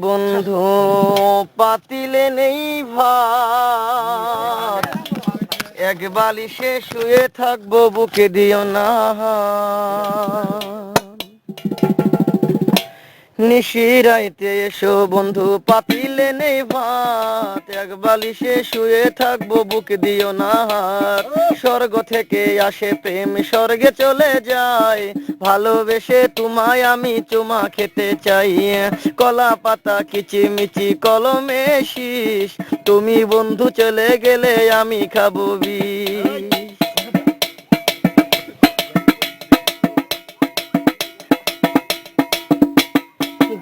বন্ধু পাতিলে নেই ভাত এক বালিশে শুয়ে থাকব বুকে দিও না নিশিরাইতে এসো, বন্ধু পাতিলে নেই ভাত এক বালিশে শুয়ে থাকব, বুক দিও না হাত। স্বর্গ থেকে আসে প্রেম, স্বর্গে চলে যায়। ভালোবেসে তোমায় আমি চুমা খেতে চাই। কলা পাতা কিচিমিচি কলমে শীষ। তুমি বন্ধু চলে গেলে আমি খাব বিষ।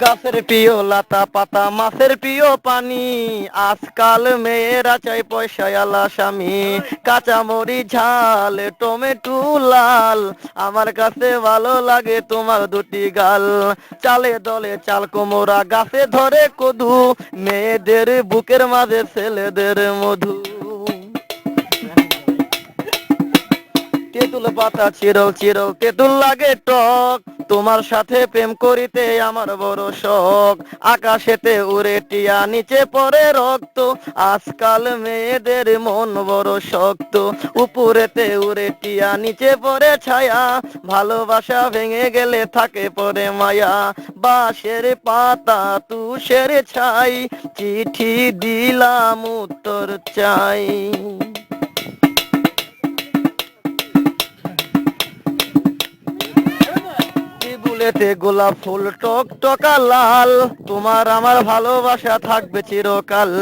গাছের প্রিয় লতা পাতা, মাছের প্রিয় পানি। আজকাল মেয়েরা চাই পয়সায় আলা স্বামী। কাঁচামরি ঝাল, টমেটো, লাল। আমার কাছে ভালো লাগে তোমার দুটি গাল। চালে দলে চাল কোমরা, গাছে ধরে কদু। মেয়েদের বুকের মাঝে ছেলেদের মধু। তেঁতুল পাতা চিরল চিরল তেঁতুল লাগে টক। তোমার সাথে প্রেম করিতে আমার বড় শখ। আকাশেতে উড়ে টিয়া, নিচে পরে রক্ত। আজকাল মেয়েদের মন বড় শক্ত। উপরেতে উড়ে টিয়া, নিচে পরে ছায়া। ভালোবাসা ভেঙে গেলে থাকে পরে মায়া। বাঁশের পাতা, তুষের ছাই। চিঠি দিলাম, উত্তর চাই। বুলেতে গোলাপ ফুল, টক টকা লাল। তোমার আমার ভালোবাসা থাকবে চিরকাল।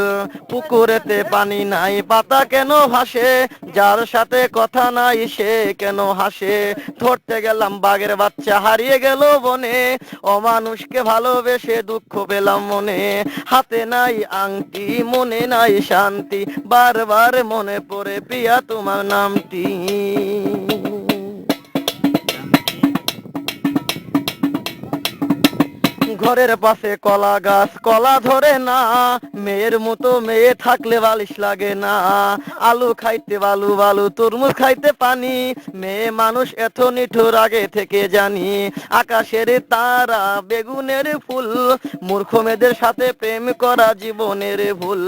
পুকুরেতে পানি নাই, পাতা কেন ভাসে? যার সাথে কথা নাই, সে কেন হাসে? ধরতে গেলাম বাঘের বাচ্চা, হারিয়ে গেল বনে। অমানুষকে ভালোবেসে দুঃখ পেলাম মনে। হাতে নাই আংটি, মনে নাই শান্তি। বারবার মনে পড়ে, প্রিয়া তোমার নামটি। ঘরের পাশে কলা গাছ, কলা ধরে না। মেয়ের মতো মেয়ে থাকলে বালিশ লাগে না। আলু খাইতে বালু বালু তরমুজ খাইতে পানি। মেয়ে মানুষ এত নিঠুর আগে থেকে জানি। আকাশের তারা, বেগুনের ফুল। মূর্খ মেয়েদের সাথে প্রেম করা জীবনের ভুল।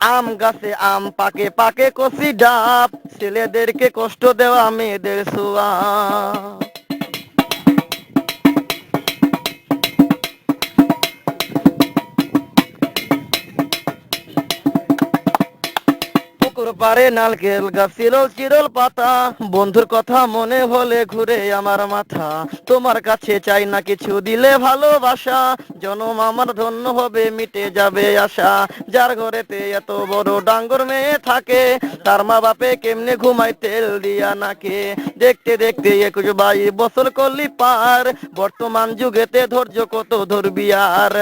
আম গাছে আম, পাকে পাকে কষি ডাব। ছেলেদেরকে কষ্ট দেওয়া মেয়েদের সোয়া পুকুর পারে নালকেল গাছ চিরল চিরল পাতা। বন্ধুর কথা মনে হলে ঘুরে আমার মাথা। তোমার কাছে চাই না কিছু দিলে ভালোবাসা। জনম আমার ধন্য হবে, মিটে যাবে আশা। যার ঘরেতে এত বড় ডাঙ্গর মেয়ে থাকে, তার মা বাপে কেমনে ঘুমায় তেল দিয়া নাকে? দেখতে দেখতে একুশ বাইশ বছর করলি পার। বর্তমান যুগেতে ধৈর্য কত ধরবি আর